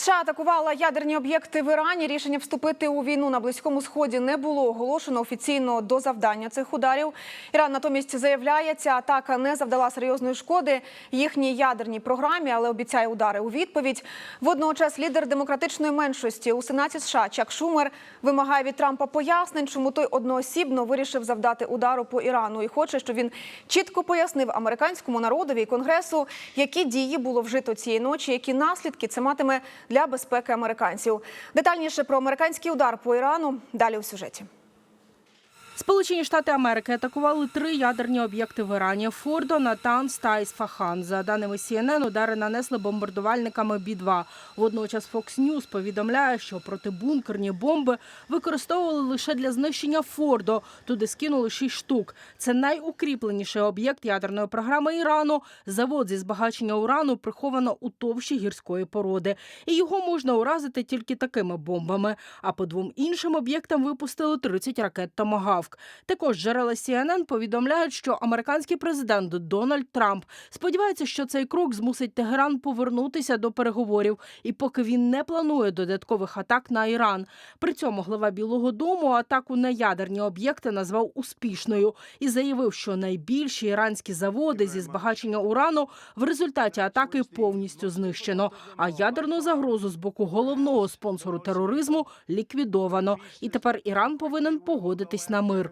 США атакувала ядерні об'єкти в Ірані. Рішення вступити у війну на близькому сході не було оголошено офіційно до завдання цих ударів. Іран натомість заявляє, ця атака не завдала серйозної шкоди їхній ядерній програмі, але обіцяє удари у відповідь. Водночас лідер демократичної меншості у сенаті США Чак Шумер вимагає від Трампа пояснень, чому той одноосібно вирішив завдати удару по Ірану і хоче, щоб він чітко пояснив американському народові і конгресу, які дії було вжито цієї ночі, які наслідки це матиме для безпеки американців. Детальніше про американський удар по Ірану далі у сюжеті. Сполучені Штати Америки атакували три ядерні об'єкти в Ірані: Фордо, Натанс та Ісфахан. За даними CNN, удари нанесли бомбардувальниками Бі-2. Водночас Fox News повідомляє, що протибункерні бомби використовували лише для знищення Фордо. Туди скинули шість штук. Це найукріпленіший об'єкт ядерної програми Ірану. Завод зі збагачення урану приховано у товщі гірської породи, і його можна уразити тільки такими бомбами. А по двом іншим об'єктам випустили 30 ракет «Томагавк». Також джерела CNN повідомляють, що американський президент Дональд Трамп сподівається, що цей крок змусить Тегеран повернутися до переговорів, і поки він не планує додаткових атак на Іран. При цьому глава Білого Дому атаку на ядерні об'єкти назвав успішною і заявив, що найбільші іранські заводи зі збагачення урану в результаті атаки повністю знищено. А ядерну загрозу з боку головного спонсору тероризму ліквідовано. І тепер Іран повинен погодитись на мир.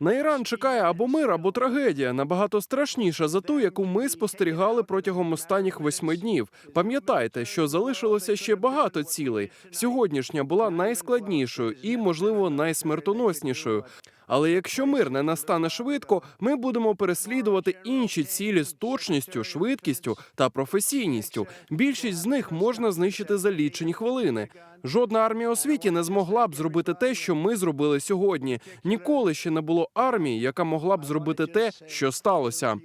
На Іран чекає або мир, або трагедія набагато страшніша за ту, яку ми спостерігали протягом останніх восьми днів. Пам'ятайте, що залишилося ще багато цілей. Сьогоднішня була найскладнішою і, можливо, найсмертоноснішою. Але якщо мир не настане швидко, ми будемо переслідувати інші цілі з точністю, швидкістю та професійністю. Більшість з них можна знищити за лічені хвилини. Жодна армія у світі не змогла б зробити те, що ми зробили сьогодні. Ніколи ще не було армії, яка могла б зробити те, що сталося.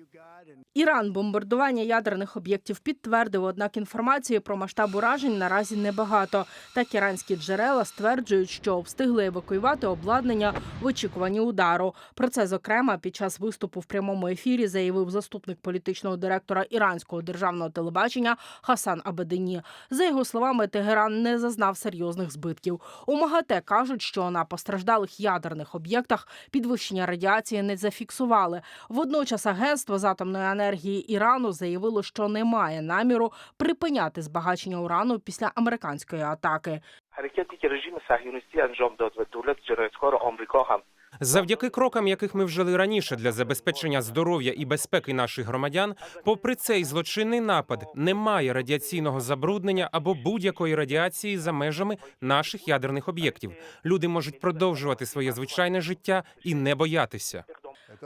Іран бомбардування ядерних об'єктів підтвердив, однак інформації про масштаб уражень наразі небагато. Так іранські джерела стверджують, що встигли евакуювати обладнання в очікуванні удару. Про це зокрема під час виступу в прямому ефірі заявив заступник політичного директора іранського державного телебачення Хасан Абедені. За його словами, Тегеран не зазнав серйозних збитків. У МАГАТЕ кажуть, що на постраждалих ядерних об'єктах підвищення радіації не зафіксували. Водночас агентство з атомної енергії енергії Ірану заявило, що не має наміру припиняти збагачення урану після американської атаки. Завдяки крокам, яких ми вжили раніше для забезпечення здоров'я і безпеки наших громадян, попри цей злочинний напад, немає радіаційного забруднення або будь-якої радіації за межами наших ядерних об'єктів. Люди можуть продовжувати своє звичайне життя і не боятися.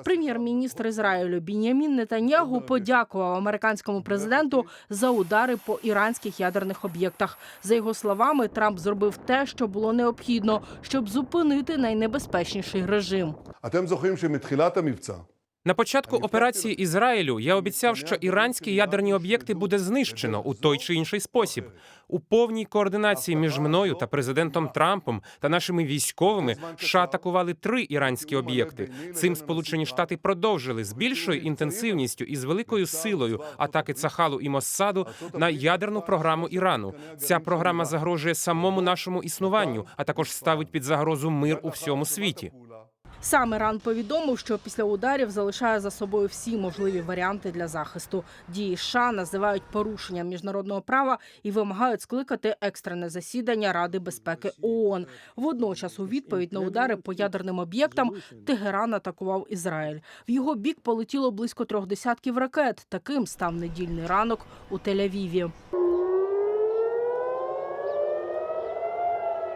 Прем'єр-міністр Ізраїлю Бінямін Нетаньягу подякував американському президенту за удари по іранських ядерних об'єктах. За його словами, Трамп зробив те, що було необхідно, щоб зупинити найнебезпечніший режим. А тим захоїмши тем на початку операції Ізраїлю я обіцяв, що іранські ядерні об'єкти буде знищено у той чи інший спосіб. У повній координації між мною та президентом Трампом та нашими військовими США атакували три іранські об'єкти. Цим Сполучені Штати продовжили з більшою інтенсивністю і з великою силою атаки Цахалу і Моссаду на ядерну програму Ірану. Ця програма загрожує самому нашому існуванню, а також ставить під загрозу мир у всьому світі. Сам Іран повідомив, що після ударів залишає за собою всі можливі варіанти для захисту. Дії США називають порушенням міжнародного права і вимагають скликати екстрене засідання Ради безпеки ООН. Водночас, у відповідь на удари по ядерним об'єктам, Тегеран атакував Ізраїль. В його бік полетіло близько трьох десятків ракет. Таким став недільний ранок у Тель-Авіві.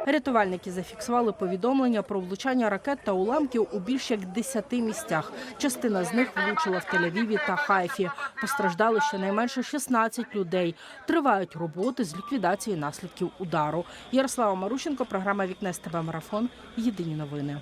Рятувальники зафіксували повідомлення про влучання ракет та уламків у більш як 10 місцях. Частина з них влучила в Тель-Авіві та Хайфі. Постраждали щонайменше 16 людей. Тривають роботи з ліквідації наслідків удару. Ярослава Марущенко, програма Вікне з тебе марафон. Єдині новини.